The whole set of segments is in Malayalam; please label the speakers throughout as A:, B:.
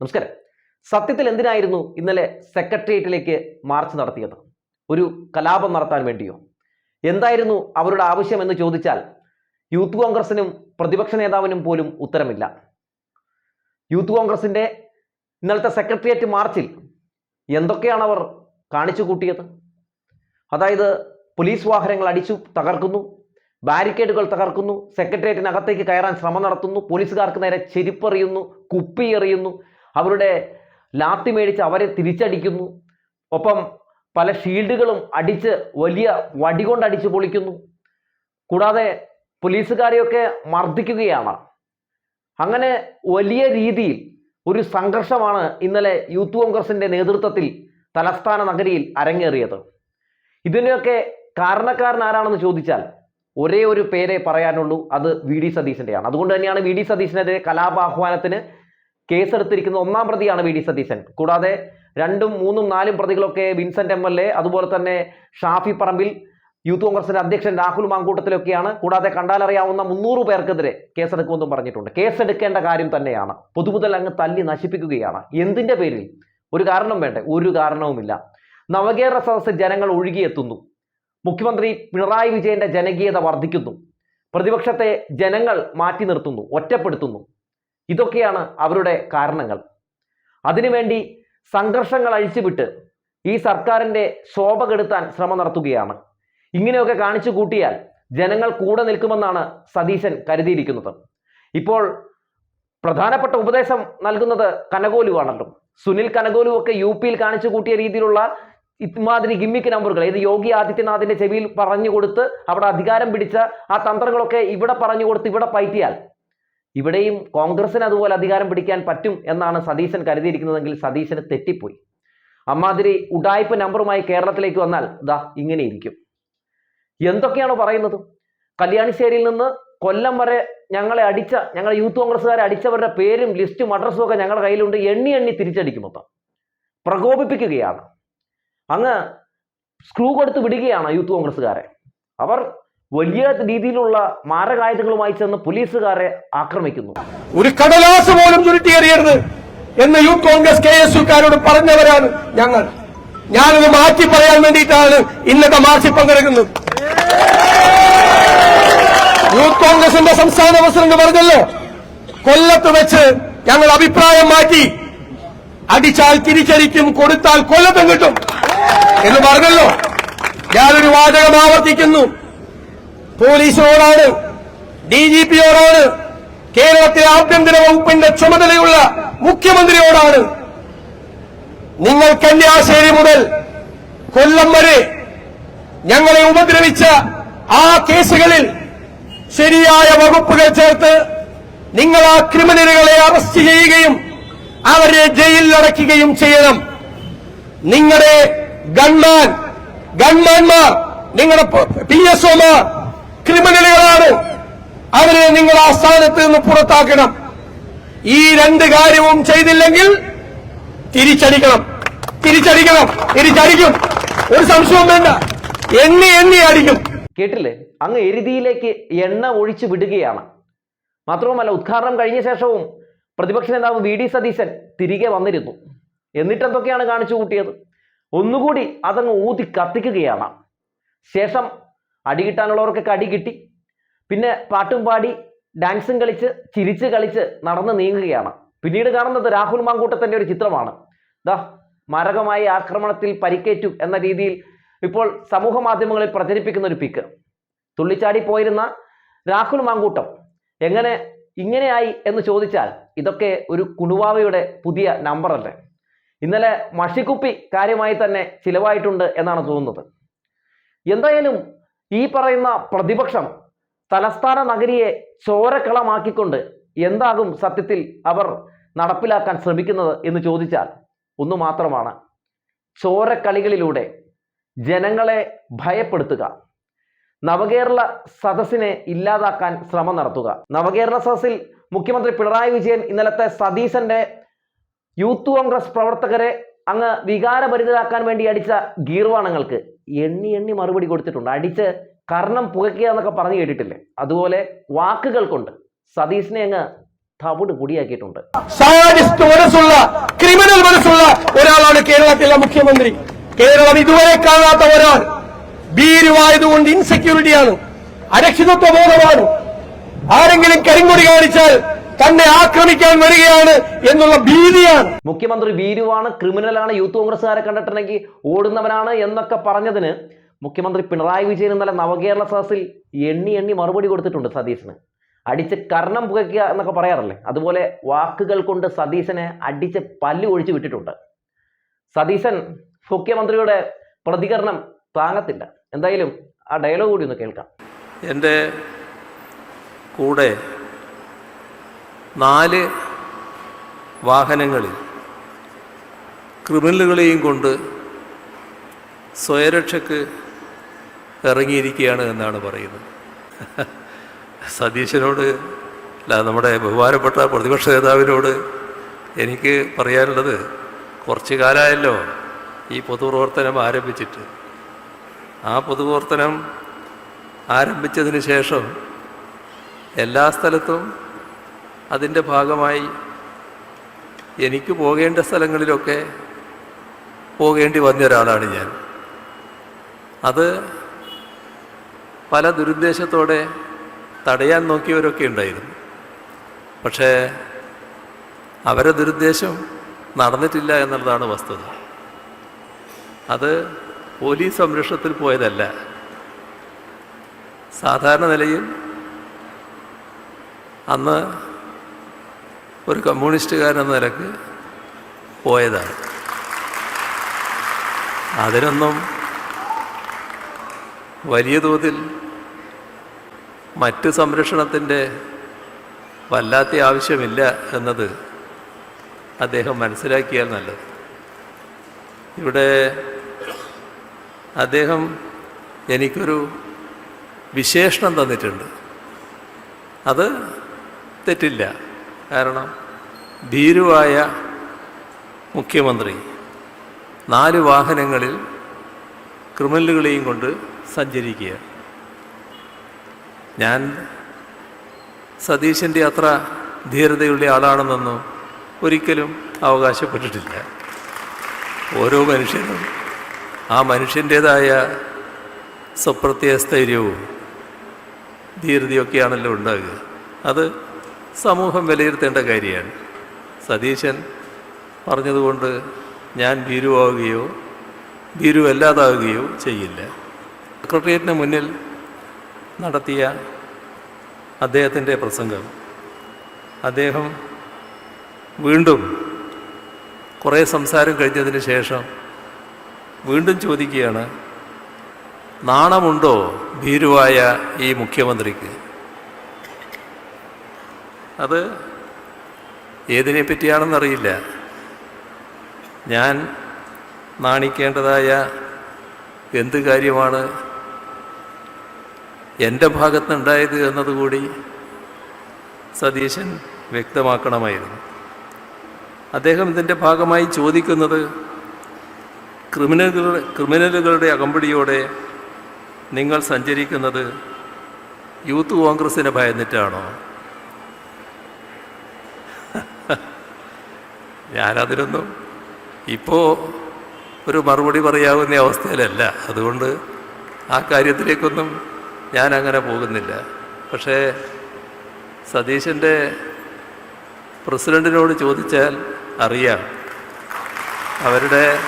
A: നമസ്കാരം. സത്യത്തിൽ എന്തിനായിരുന്നു ഇന്നലെ സെക്രട്ടേറിയറ്റിലേക്ക് മാർച്ച് നടത്തിയത്? ഒരു കലാപം നടത്താൻ വേണ്ടിയോ? എന്തായിരുന്നു അവരുടെ ആവശ്യം എന്ന് ചോദിച്ചാൽ യൂത്ത് കോൺഗ്രസിനും പ്രതിപക്ഷ നേതാവിനും പോലും ഉത്തരമില്ല. യൂത്ത് കോൺഗ്രസിന്റെ ഇന്നലത്തെ സെക്രട്ടേറിയറ്റ് മാർച്ചിൽ എന്തൊക്കെയാണ് അവർ കാണിച്ചു കൂട്ടിയത്? അതായത് പോലീസ് വാഹനങ്ങൾ അടിച്ചു തകർക്കുന്നു ബാരിക്കേഡുകൾ തകർക്കുന്നു സെക്രട്ടേറിയറ്റിനകത്തേക്ക് കയറാൻ ശ്രമം നടത്തുന്നു പോലീസുകാർക്ക് നേരെ ചെരിപ്പെറിയുന്നു കുപ്പി എറിയുന്നു അവരുടെ ലാത്തി മേടിച്ച് അവരെ തിരിച്ചടിക്കുന്നു. ഒപ്പം പല ഷീൽഡുകളും അടിച്ച് വലിയ വടി കൊണ്ട് അടിച്ച് പൊളിക്കുന്നു. കൂടാതെ പോലീസുകാരെയൊക്കെ മർദ്ദിക്കുകയാണ്. അങ്ങനെ വലിയ രീതിയിൽ ഒരു സംഘർഷമാണ് ഇന്നലെ യൂത്ത് കോൺഗ്രസിന്റെ നേതൃത്വത്തിൽ തലസ്ഥാന നഗരിയിൽ അരങ്ങേറിയത്. ഇതിനൊക്കെ കാരണക്കാരൻ ആരാണെന്ന് ചോദിച്ചാൽ ഒരേ ഒരു പേരെ പറയാനുള്ളൂ. അത് വി. ഡി. സതീശന്റെയാണ്. അതുകൊണ്ട് തന്നെയാണ് വി. ഡി. സതീശനെതിരെ കലാപാഹ്വാനത്തിന് കേസെടുത്തിരിക്കുന്ന ഒന്നാം പ്രതിയാണ് വി ഡി സതീശൻ. കൂടാതെ രണ്ടും മൂന്നും നാലും പ്രതികളൊക്കെ വിൻസെന്റ് എം എൽ എ അതുപോലെ തന്നെ ഷാഫി പറമ്പിൽ യൂത്ത് കോൺഗ്രസിന്റെ അധ്യക്ഷൻ രാഹുൽ മാങ്കൂട്ടത്തിലൊക്കെയാണ്. കൂടാതെ കണ്ടാലറിയാവുന്ന മുന്നൂറ് പേർക്കെതിരെ കേസെടുക്കുമെന്നും പറഞ്ഞിട്ടുണ്ട്. കേസെടുക്കേണ്ട കാര്യം തന്നെയാണ്. പൊതുമുതൽ അങ്ങ് തല്ലി നശിപ്പിക്കുകയാണ്. എന്തിന്റെ പേരിൽ? ഒരു കാരണം വേണ്ടേ? ഒരു കാരണവുമില്ല. നവകേരള സദസ് ജനങ്ങൾ ഒഴുകിയെത്തുന്നു. മുഖ്യമന്ത്രി പിണറായി വിജയന്റെ ജനകീയത വർദ്ധിക്കുന്നു. പ്രതിപക്ഷത്തെ ജനങ്ങൾ മാറ്റി നിർത്തുന്നു ഒറ്റപ്പെടുത്തുന്നു. ഇതൊക്കെയാണ് അവരുടെ കാരണങ്ങൾ. അതിനുവേണ്ടി സംഘർഷങ്ങൾ അഴിച്ചുവിട്ട് ഈ സർക്കാരിന്റെ ശോഭ കെടുത്താൻ ശ്രമം നടത്തുകയാണ്. ഇങ്ങനെയൊക്കെ കാണിച്ചു കൂട്ടിയാൽ ജനങ്ങൾ കൂടെ നിൽക്കുമെന്നാണ് സതീശൻ കരുതിയിരിക്കുന്നത്. ഇപ്പോൾ പ്രധാനപ്പെട്ട ഉപദേശം നൽകുന്നത് കനകോലുവാണല്ലോ. സുനിൽ കനകോലു ഒക്കെ യു പിയിൽ കാണിച്ചു കൂട്ടിയ രീതിയിലുള്ള ഇമാതിരി ഗിമ്മിക്ക് നമ്പറുകൾ ഇത് യോഗി ആദിത്യനാഥിന്റെ ചെവിയിൽ പറഞ്ഞു കൊടുത്ത് അവിടെ അധികാരം പിടിച്ച ആ തന്ത്രങ്ങളൊക്കെ ഇവിടെ പറഞ്ഞു കൊടുത്ത് ഇവിടെ പയറ്റിയാൽ ഇവിടെയും കോൺഗ്രസിന് അതുപോലെ അധികാരം പിടിക്കാൻ പറ്റും എന്നാണ് സതീശൻ കരുതിയിരിക്കുന്നതെങ്കിൽ സതീശന് തെറ്റിപ്പോയി. അമ്മാതിരി ഉടായ്പ നമ്പറുമായി കേരളത്തിലേക്ക് വന്നാൽ ദാ ഇങ്ങനെ ഇരിക്കും. എന്തൊക്കെയാണ് പറയുന്നത്? കല്യാണിശ്ശേരിയിൽ നിന്ന് കൊല്ലം വരെ ഞങ്ങളെ അടിച്ച ഞങ്ങളെ യൂത്ത് കോൺഗ്രസ്സുകാരെ അടിച്ചവരുടെ പേരും ലിസ്റ്റും അഡ്രസ്സും ഒക്കെ ഞങ്ങളുടെ കയ്യിലുണ്ട്. എണ്ണി എണ്ണി തിരിച്ചടിക്കും മൊത്തം പ്രകോപിപ്പിക്കുകയാണ്. അങ്ങ് സ്ക്രൂ കൊടുത്ത് വിടുകയാണ് യൂത്ത് കോൺഗ്രസ്സുകാരെ. അവർ വലിയ രീതിയിലുള്ള മാരകായുധങ്ങളുമായി ചെന്ന് പോലീസുകാരെ ആക്രമിക്കുന്നു.
B: ഒരു കടലാസ് പോലും ചുരുട്ടിയെറിയരുത് എന്ന് യൂത്ത് കോൺഗ്രസ് കെ എസ് യുക്കാരോട് പറഞ്ഞവരാണ് ഞങ്ങൾ. ഞാനത് മാറ്റി പറയാൻ വേണ്ടിയിട്ടാണ് ഇന്നത്തെ മാർച്ചിൽ പങ്കെടുക്കുന്നത്. യൂത്ത് കോൺഗ്രസിന്റെ സംസ്ഥാന പ്രസിഡന്റ് പറഞ്ഞല്ലോ കൊല്ലത്ത് വെച്ച് ഞങ്ങൾ അഭിപ്രായം മാറ്റി അടിച്ചാൽ തിരിച്ചടിക്കും കൊടുത്താൽ കൊല്ലത്തും കിട്ടും എന്ന് പറഞ്ഞല്ലോ. ഞാനൊരു വാചകം ആവർത്തിക്കുന്നു. പോലീസിനോടാണ് ഡി ജി പിയോടാണ് കേരളത്തിലെ ആഭ്യന്തര വകുപ്പിന്റെ ചുമതലയുള്ള മുഖ്യമന്ത്രിയോടാണ്. നിങ്ങൾ കന്യാശ്ശേരി മുതൽ കൊല്ലം വരെ ഞങ്ങളെ ഉപദ്രവിച്ച ആ കേസുകളിൽ ശരിയായ വകുപ്പുകൾ ചേർത്ത് നിങ്ങൾ ആ ക്രിമിനലുകളെ അറസ്റ്റ് ചെയ്യുകയും അവരെ ജയിലിൽ അടയ്ക്കുകയും ചെയ്യണം. നിങ്ങളുടെ ഗൺമാൻ ഗൺമാൻമാർ നിങ്ങളുടെ പി എസ് ഒമാർ ക്രിമിനലുകളാണ്. അവരെ നിങ്ങൾ ആ സ്ഥാനത്ത് നിന്ന് പുറത്താക്കണം. ഈ രണ്ട് കാര്യവും ചെയ്തില്ലെങ്കിൽ തിരിച്ചടിക്കണം. തിരിച്ചടിക്കണം. തിരിച്ചടിക്കും. ഒരു സംശയവും വേണ്ട. എണ്ണി എണ്ണി അടിക്കും.
A: കേട്ടില്ലേ? അങ്ങ് എരുതിയിലേക്ക് എണ്ണ ഒഴിച്ചു വിടുകയാണ്. മാത്രവുമല്ല ഉദ്ഘാടനം കഴിഞ്ഞ ശേഷവും പ്രതിപക്ഷ നേതാവ് വി ഡി സതീശൻ തിരികെ വന്നിരുന്നു. എന്നിട്ട് എന്തൊക്കെയാണ് കാണിച്ചു കൂട്ടിയത്? ഒന്നുകൂടി അതങ്ങ് ഊതി കത്തിക്കുകയാണ്. ശേഷം അടി കിട്ടാനുള്ളവർക്കൊക്കെ അടി കിട്ടി. പിന്നെ പാട്ടും പാടി ഡാൻസും കളിച്ച് ചിരിച്ച് കളിച്ച് നടന്ന് നീങ്ങുകയാണ്. പിന്നീട് കാണുന്നത് രാഹുൽ മാങ്കൂട്ടത്തിന്റെ ഒരു ചിത്രമാണ്. ദാ മരകമായി ആക്രമണത്തിൽ പരിക്കേറ്റു എന്ന രീതിയിൽ ഇപ്പോൾ സമൂഹ മാധ്യമങ്ങളിൽ പ്രചരിപ്പിക്കുന്ന ഒരു പിക്ക്. തുള്ളിച്ചാടി പോയിരുന്ന രാഹുൽ മാങ്കൂട്ടം എങ്ങനെ ഇങ്ങനെയായി എന്ന് ചോദിച്ചാൽ ഇതൊക്കെ ഒരു കുണുവാവയുടെ പുതിയ നമ്പർ അല്ലേ? ഇന്നലെ മഷിക്കുപ്പി കാര്യമായി തന്നെ ചിലവായിട്ടുണ്ട് എന്നാണ് തോന്നുന്നത്. എന്തായാലും ഈ പറയുന്ന പ്രതിപക്ഷം തലസ്ഥാന നഗരിയെ ചോരക്കളമാക്കിക്കൊണ്ട് എന്താകും സത്യത്തിൽ അവർ നടപ്പിലാക്കാൻ ശ്രമിക്കുന്നത് എന്ന് ചോദിച്ചാൽ ഒന്ന് മാത്രമാണ്. ചോരക്കളികളിലൂടെ ജനങ്ങളെ ഭയപ്പെടുത്തുക. നവകേരള സദസ്സിനെ ഇല്ലാതാക്കാൻ ശ്രമം നടത്തുക. നവകേരള സദസ്സിൽ മുഖ്യമന്ത്രി പിണറായി വിജയൻ ഇന്നലത്തെ സതീശന്റെ യൂത്ത് കോൺഗ്രസ് പ്രവർത്തകരെ അങ്ങ് വികാരഭരിതരാക്കാൻ വേണ്ടി അടിച്ച ഗീർവാണങ്ങൾക്ക് എണ്ണി എണ്ണി മറുപടി കൊടുത്തിട്ടുണ്ട്. അടിച്ച് കർണം പുകയ്ക്കുക എന്നൊക്കെ പറഞ്ഞു കേട്ടിട്ടില്ലേ? അതുപോലെ വാക്കുകൾ കൊണ്ട് സതീഷിനെ അങ്ങ് തവിട്
B: കുടിയാക്കിയിട്ടുണ്ട് മനസ്സുള്ള ക്രിമിനൽ മനസ്സുള്ള ഒരാളാണ് കേരളത്തിലെ മുഖ്യമന്ത്രി. കേരളം ഇതുവരെ കാണാത്ത ഒരാൾ. ഭീരുവായതുകൊണ്ട് ഇൻസെക്യൂരിറ്റിയാണ് അരക്ഷിതത്വ ബോധമാണ് ആരെങ്കിലും കരിങ്കൊടി കാണിച്ചാൽ തന്നെ ആക്രമിക്കാൻ വരികയാണ് എന്നുള്ള ഭീതിയാണ്.
A: മുഖ്യമന്ത്രി ഭീരുവാണ് ക്രിമിനലാണ് യൂത്ത് കോൺഗ്രസ്സുകാരെ കണ്ടിട്ടുണ്ടെങ്കിൽ ഓടുന്നവനാണ് എന്നൊക്കെ പറഞ്ഞതിന് മുഖ്യമന്ത്രി പിണറായി വിജയൻ ഇന്നലെ നവകേരള സദസ്സിൽ എണ്ണി എണ്ണി മറുപടി കൊടുത്തിട്ടുണ്ട് സതീശന്. അടിച്ച് കർണം പുകയ്ക്കുക എന്നൊക്കെ പറയാറല്ലേ? അതുപോലെ വാക്കുകൾ കൊണ്ട് സതീശനെ അടിച്ച് പല്ല് ഒഴിച്ചു വിട്ടിട്ടുണ്ട്. സതീശൻ മുഖ്യമന്ത്രിയുടെ പ്രതികരണം താങ്ങത്തില്ല. എന്തായാലും ആ ഡയലോഗ് കൂടി ഒന്ന് കേൾക്കാം.
C: എന്റെ കൂടെ നാല് വാഹനങ്ങളിൽ ക്രിമിനലുകളെയും കൊണ്ട് സ്വയരക്ഷക്ക് ഇറങ്ങിയിരിക്കുകയാണ് എന്നാണ് പറയുന്നത്. സതീശനോട് അല്ല നമ്മുടെ ബഹുമാനപ്പെട്ട പ്രതിപക്ഷ നേതാവിനോട് എനിക്ക് പറയാനുള്ളത് കുറച്ച് കാലമായല്ലോ ഈ പൊതുപ്രവർത്തനം ആരംഭിച്ചിട്ട്. ആ പൊതുപ്രവർത്തനം ആരംഭിച്ചതിന് ശേഷം എല്ലാ സ്ഥലത്തും അതിന്റെ ഭാഗമായി എനിക്ക് പോകേണ്ട സ്ഥലങ്ങളിലൊക്കെ പോകേണ്ടി വന്ന ഒരാളാണ് ഞാൻ. അത് പല ദുരുദ്ദേശത്തോടെ തടയാൻ നോക്കിയവരൊക്കെ ഉണ്ടായിരുന്നു. പക്ഷേ അവരെ ദുരുദ്ദേശം നടന്നിട്ടില്ല എന്നുള്ളതാണ് വസ്തുത. അത് പോലീസ് സംരക്ഷണത്തിൽ പോയതല്ല. സാധാരണ നിലയിൽ അന്ന് ഒരു കമ്മ്യൂണിസ്റ്റുകാരെന്ന നിലയ്ക്ക് പോയതാണ്. അതിനൊന്നും വലിയ തോതിൽ മറ്റ് സംരക്ഷണത്തിന്റെ വല്ലാത്ത ആവശ്യമില്ല എന്നത് അദ്ദേഹം മനസ്സിലാക്കിയാൽ നല്ലത്. ഇവിടെ അദ്ദേഹം എനിക്കൊരു വിശേഷണം തന്നിട്ടുണ്ട്. അത് തെറ്റില്ല. കാരണം ഭീരുവായ മുഖ്യമന്ത്രി നാല് വാഹനങ്ങളിൽ ക്രിമിനലുകളെയും കൊണ്ട് സഞ്ചരിക്കുക ഞാൻ സതീശന്റെ അത്ര ധീരതയുള്ള ആളാണെന്നൊന്നും ഒരിക്കലും അവകാശപ്പെട്ടിട്ടില്ല. ഓരോ മനുഷ്യനും ആ മനുഷ്യന്റേതായ സ്വപ്രത്യസ്ഥൈര്യവും ധീരതയൊക്കെയാണല്ലോ ഉണ്ടാകുക അത് സമൂഹം വിലയിരുത്തേണ്ട കാര്യമാണ്. സതീശൻ പറഞ്ഞതുകൊണ്ട് ഞാൻ ഭീരുവാകുകയോ ഭീരുവല്ലാതാവുകയോ ചെയ്യില്ല. സെക്രട്ടേറിയറ്റിന് മുന്നിൽ നടത്തിയ അദ്ദേഹത്തിന്റെ പ്രസംഗം. അദ്ദേഹം വീണ്ടും കുറേ സംസാരം കഴിഞ്ഞതിന് ശേഷം വീണ്ടും ചോദിക്കുകയാണ് നാണമുണ്ടോ ഭീരുവായ ഈ മുഖ്യമന്ത്രിക്ക്? അത് ഏതിനെ പറ്റിയാണെന്നറിയില്ല ഞാൻ നാണിക്കേണ്ടതായ എന്ത് കാര്യമാണ് എന്റെ ഭാഗത്തുനിന്നുണ്ടായത് എന്നതുകൂടി സതീശൻ വ്യക്തമാക്കണമായിരുന്നു. അദ്ദേഹം ഇതിന്റെ ഭാഗമായി ചോദിക്കുന്നത് ക്രിമിനലുകളുടെ ക്രിമിനലുകളുടെ അകമ്പടിയോടെ നിങ്ങൾ സഞ്ചരിക്കുന്നത് യൂത്ത് കോൺഗ്രസിനെ ഭയന്നിട്ടാണോ? ഞാനതിനൊന്നും ഇപ്പോൾ ഒരു മറുപടി പറയാവുന്ന അവസ്ഥയിലല്ല. അതുകൊണ്ട് ആ കാര്യത്തിലേക്കൊന്നും ഞാൻ അങ്ങനെ പോകുന്നില്ല. പക്ഷേ സതീശന്റെ പ്രസിഡന്റിനോട് ചോദിച്ചാൽ അറിയാം. അവരുടെ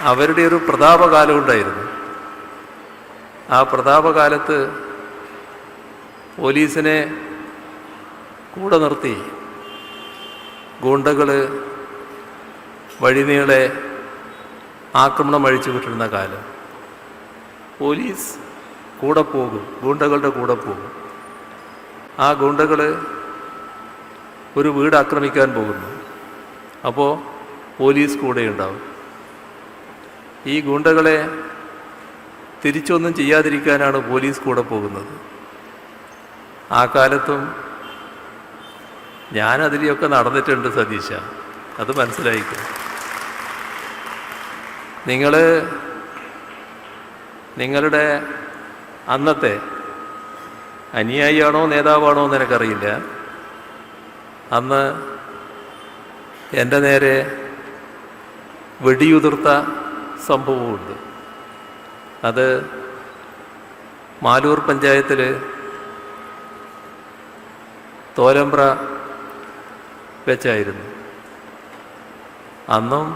C: അവരുടെ ഒരു പ്രതാപകാലം ഉണ്ടായിരുന്നു. ആ പ്രതാപകാലത്ത് പോലീസിനെ കൂടെ നിർത്തി ഗൂണ്ടകൾ വഴിനീളെ ആക്രമണം അഴിച്ചു വിട്ടിരുന്ന കാലം. പോലീസ് കൂടെ പോകും ഗൂണ്ടകളുടെ കൂടെ പോകും. ആ ഗൂണ്ടകൾ ഒരു വീട് ആക്രമിക്കാൻ പോകുന്നു. അപ്പോൾ പോലീസ് കൂടെ ഉണ്ടാവും. ഈ ഗൂണ്ടകളെ തിരിച്ചൊന്നും ചെയ്യാതിരിക്കാനാണ് പോലീസ് കൂടെ പോകുന്നത്. ആ കാലത്തും ഞാൻ അതിലെയൊക്കെ നടന്നിട്ടുണ്ട് സതീശ. അത് മനസ്സിലായിക്കും? നിങ്ങൾ നിങ്ങളുടെ അന്നത്തെ അനുയായിയാണോ നേതാവാണോ എന്ന് എനിക്കറിയില്ല അന്ന് എന്റെ നേരെ വെടിയുതിർത്ത സംഭവമുണ്ട്. അത് മാലൂർ പഞ്ചായത്തിൽ തോലമ്പ്ര വെച്ചായിരുന്നു. അന്നും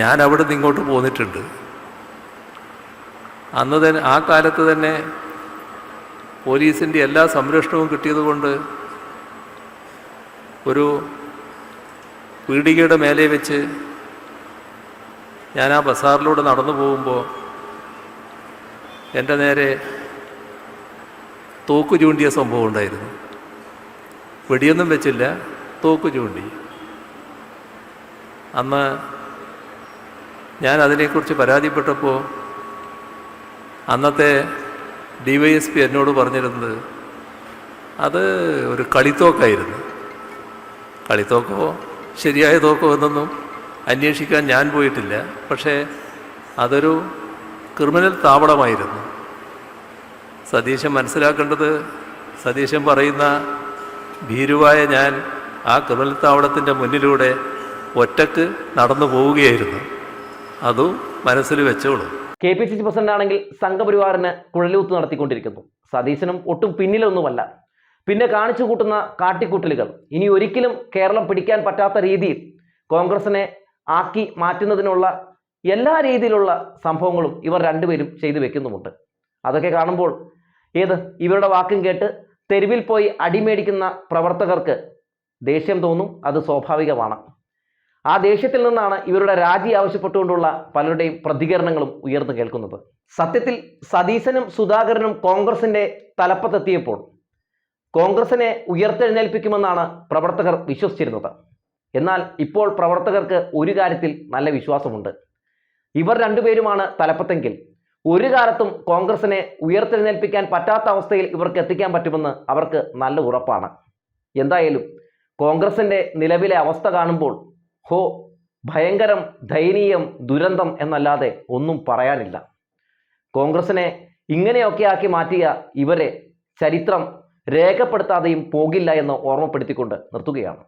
C: ഞാൻ അവിടെ നിന്ന് ഇങ്ങോട്ട് പോന്നിട്ടുണ്ട്. അന്ന് തന്നെ ആ കാലത്ത് തന്നെ പോലീസിന്റെ എല്ലാ സംരക്ഷണവും കിട്ടിയതുകൊണ്ട് ഒരു പീടികയുടെ മേലെ വെച്ച് ഞാൻ ആ ബസാറിലൂടെ നടന്നു പോകുമ്പോൾ എന്റെ നേരെ തോക്ക് ചൂണ്ടിയ സംഭവം ഉണ്ടായിരുന്നു. വെടിയൊന്നും വെച്ചില്ല തോക്ക് ചൂണ്ടി. അന്ന് ഞാൻ അതിനെക്കുറിച്ച് പരാതിപ്പെട്ടപ്പോൾ അന്നത്തെ ഡി വൈ എസ് പി എന്നോട് പറഞ്ഞിരുന്നത് അത് ഒരു കളിത്തോക്കായിരുന്നു. കളിത്തോക്കോ ശരിയായ തോക്കോ എന്നൊന്നും അന്വേഷിക്കാൻ ഞാൻ പോയിട്ടില്ല. പക്ഷേ അതൊരു ക്രിമിനൽ താവളമായിരുന്നു. സതീശൻ മനസ്സിലാക്കേണ്ടത് സതീശൻ പറയുന്ന ഭീരുവായ ഞാൻ ആ ക്രിമിനൽ മുന്നിലൂടെ ഒറ്റയ്ക്ക് നടന്നു പോവുകയായിരുന്നു. അതും മനസ്സിൽ വെച്ചോളൂ.
A: K P C C president ആണെങ്കിൽ സംഘപരിവാറിന് കുഴലൂത്ത് നടത്തിക്കൊണ്ടിരിക്കുന്നു. സതീശനും ഒട്ടും പിന്നിലൊന്നുമല്ല. പിന്നെ കാണിച്ചു കൂട്ടുന്ന കാട്ടിക്കൂട്ടലുകൾ. ഇനി ഒരിക്കലും കേരളം പിടിക്കാൻ പറ്റാത്ത രീതിയിൽ കോൺഗ്രസിനെ ആക്കി മാറ്റുന്നതിനുള്ള എല്ലാ രീതിയിലുള്ള സംഭവങ്ങളും ഇവർ രണ്ടുപേരും ചെയ്തു വെക്കുന്നുമുണ്ട്. അതൊക്കെ കാണുമ്പോൾ ഏത്? ഇവരുടെ വാക്കും കേട്ട് തെരുവിൽ പോയി അടിമേടിക്കുന്ന പ്രവർത്തകർക്ക് ദേഷ്യം തോന്നും അത് സ്വാഭാവികമാണ്. ആ ദേഷ്യത്തിൽ നിന്നാണ് ഇവരുടെ രാജി ആവശ്യപ്പെട്ടുകൊണ്ടുള്ള പലരുടെയും പ്രതികരണങ്ങളും ഉയർന്നു കേൾക്കുന്നത്. സത്യത്തിൽ സതീശനും സുധാകരനും കോൺഗ്രസിന്റെ തലപ്പത്തെത്തിയപ്പോൾ കോൺഗ്രസിനെ ഉയർത്തെഴുന്നേൽപ്പിക്കുമെന്നാണ് പ്രവർത്തകർ വിശ്വസിച്ചിരുന്നത്. എന്നാൽ ഇപ്പോൾ പ്രവർത്തകർക്ക് ഒരു കാര്യത്തിൽ നല്ല വിശ്വാസമുണ്ട്. ഇവർ രണ്ടുപേരുമാണ് തലപ്പത്തെങ്കിൽ ഒരു കാലത്തും കോൺഗ്രസിനെ ഉയർത്തെഴുന്നേൽപ്പിക്കാൻ പറ്റാത്ത അവസ്ഥയിൽ ഇവർക്ക് എത്തിക്കാൻ പറ്റുമെന്ന് അവർക്ക് നല്ല ഉറപ്പാണ്. എന്തായാലും കോൺഗ്രസിന്റെ നിലവിലെ അവസ്ഥ കാണുമ്പോൾ ഹോ ഭയങ്കരം ദയനീയം ദുരന്തം എന്നല്ലാതെ ഒന്നും പറയാനില്ല. കോൺഗ്രസിനെ ഇങ്ങനെയൊക്കെ ആക്കി മാറ്റിയ ഇവരെ ചരിത്രം രേഖപ്പെടുത്താതെയും പോകില്ല എന്ന് ഓർമ്മപ്പെടുത്തിക്കൊണ്ട് നിർത്തുകയാണ്.